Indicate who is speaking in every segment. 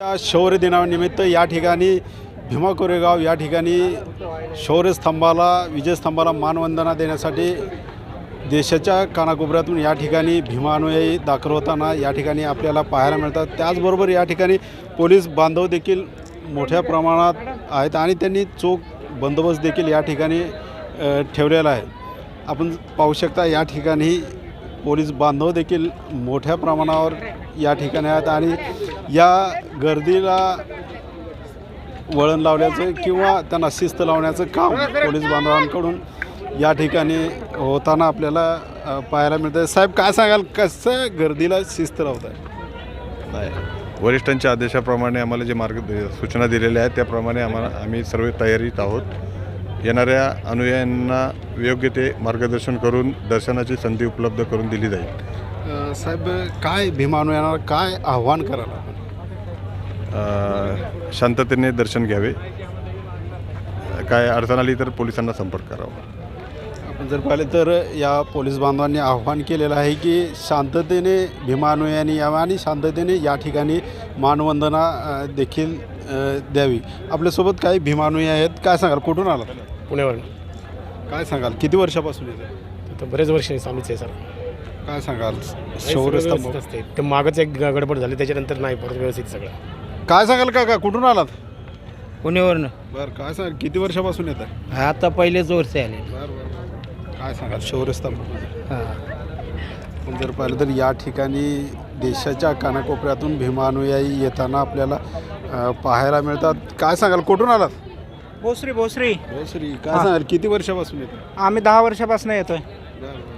Speaker 1: या शौर्य दिनानिमित्त या ठिकाणी भीमा कोरेगाव या ठिकाणी शौर्यस्तंभाला विजयस्तंभाला मानवंदना देण्यासाठी देशाच्या कानाकोपऱ्यातून या ठिकाणी भीमानुयायी दाखल होताना या ठिकाणी आपल्याला पाहायला मिळतात. त्याचबरोबर या ठिकाणी पोलीस बांधव देखील मोठ्या प्रमाणात आहेत आणि त्यांनी चोख बंदोबस्त देखील या ठिकाणी ठेवलेला आहे. आपण पाहू शकता या ठिकाणी पोलीस बांधव देखील मोठ्या प्रमाणावर या ठिकाणी आहेत आणि या गर्दीला वळण लावण्याचं किंवा त्यांना शिस्त लावण्याचं काम पोलीस बांधवांकडून या ठिकाणी होताना आपल्याला पाहायला मिळतं साहेब काय सांगाल? कसं गर्दीला शिस्त लावत आहे
Speaker 2: वरिष्ठांच्या आदेशाप्रमाणे आम्हाला जे मार्ग सूचना दिलेल्या आहेत त्याप्रमाणे आम्हाला आम्ही सर्व तयारीत आहोत. येणाऱ्या अनुयायांना योग्य ते मार्गदर्शन करून दर्शनाची संधी उपलब्ध करून दिली जाईल.
Speaker 1: साहेब काय येणार काय आव्हान
Speaker 2: अ, शांततेने दर्शन घ्यावे. काय अडचण आली तर पोलिसांना संपर्क करावा.
Speaker 1: आपण जर पाहिलं तर या पोलीस बांधवांनी आव्हान केलेलं आहे की शांततेने भीमानुयानी यावं आणि शांततेने या ठिकाणी मानवंदना देखील द्यावी. आपल्यासोबत काही भीमानुया आहेत. काय सांगाल? कुठून आलात?
Speaker 3: पुण्यावरून.
Speaker 1: काय सांगाल? किती वर्षापासून येतं
Speaker 3: तर बरेच वर्ष आम्हीच आहे सर.
Speaker 1: काय सांगाल?
Speaker 3: असते ते मागच एक ग- गडबड झाली त्याच्यानंतर नाही परत व्यवस्थित सगळं.
Speaker 1: काय सांगाल काका? कुठून आलात?
Speaker 4: पुण्यावरनं.
Speaker 1: बरं काय सांगाल? किती वर्षापासून येत आहे
Speaker 4: आता पहिलेच वर्ष आले
Speaker 1: बरं बरं काय सांगाल? शौर्यस्तंभ.
Speaker 4: हां.
Speaker 1: आपण जर पाहिलं तर या ठिकाणी देशाच्या कानाकोपऱ्यातून भीमानुयायी येताना आपल्याला अ, पाहायला मिळतात. काय सांगाल? कुठून आलात?
Speaker 5: भोसरी भोसरी.
Speaker 1: श्री काय सांगाल किती वर्षापासून येत
Speaker 5: आम्ही दहा वर्षापासून येतोय.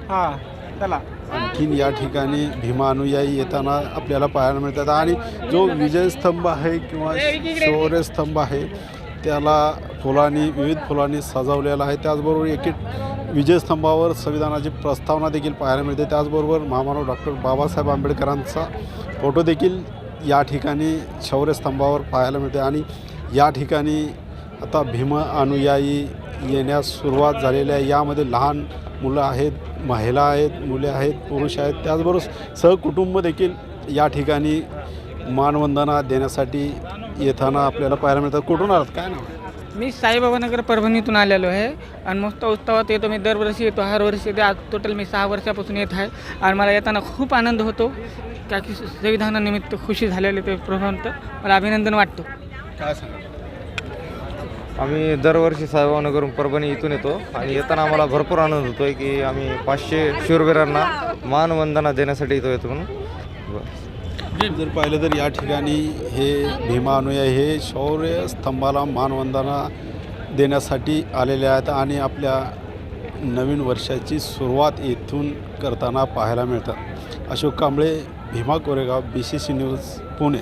Speaker 5: हां चला.
Speaker 1: आणखीन या ठिकाणी भीमानुयायी येताना आपल्याला पाहायला मिळतात. आणि जो विजयस्तंभ आहे किंवा शौर्यस्तंभ आहे त्याला फुलांनी विविध फुलांनी सजवलेला आहे. त्याचबरोबर एक एक विजयस्तंभावर संविधानाची प्रस्तावना देखील पाहायला मिळते. त्याचबरोबर महामानव डॉक्टर बाबासाहेब आंबेडकरांचा फोटो देखील या ठिकाणी शौर्यस्तंभावर पाहायला मिळते. आणि या ठिकाणी आता भीम अनुयायी येण्यास सुरुवात झालेली आहे. यामध्ये लहान मुलं आहेत महिला आहेत मुले आहेत पुरुष आहेत. त्याचबरोबर सहकुटुंब देखील या ठिकाणी मानवंदना देण्यासाठी येताना आपल्याला पाहायला मिळतात. कुठून आलात? काय नाव?
Speaker 5: मी साईबाबानगर परभणीतून आलेलो आहे. आणि मस्त उत्सवात येतो. मी दरवर्षी येतो. हर वर्षी येते. आज टोटल मी सहा वर्षापासून येत आहे. आणि मला येताना खूप आनंद होतो. का की संविधानानिमित्त खुशी झालेली ते प्रभांत मला अभिनंदन वाटतो.
Speaker 1: काय सांगा
Speaker 6: आम्ही दरवर्षी साहेबानगरून परभणी इथून येतो आणि येताना आम्हाला भरपूर आनंद होतो आहे की आम्ही पाचशे शूरवीरांना मानवंदना देण्यासाठी इथं येतो म्हणून.
Speaker 1: जर पाहिलं तर या ठिकाणी हे भीमा अनुयायी हे शौर्य स्तंभाला मानवंदना देण्यासाठी आलेले आहेत आणि आपल्या नवीन वर्षाची सुरुवात येथून करताना पाहायला मिळतात Ashok Kamble Bhima Koregaon B C C news Pune.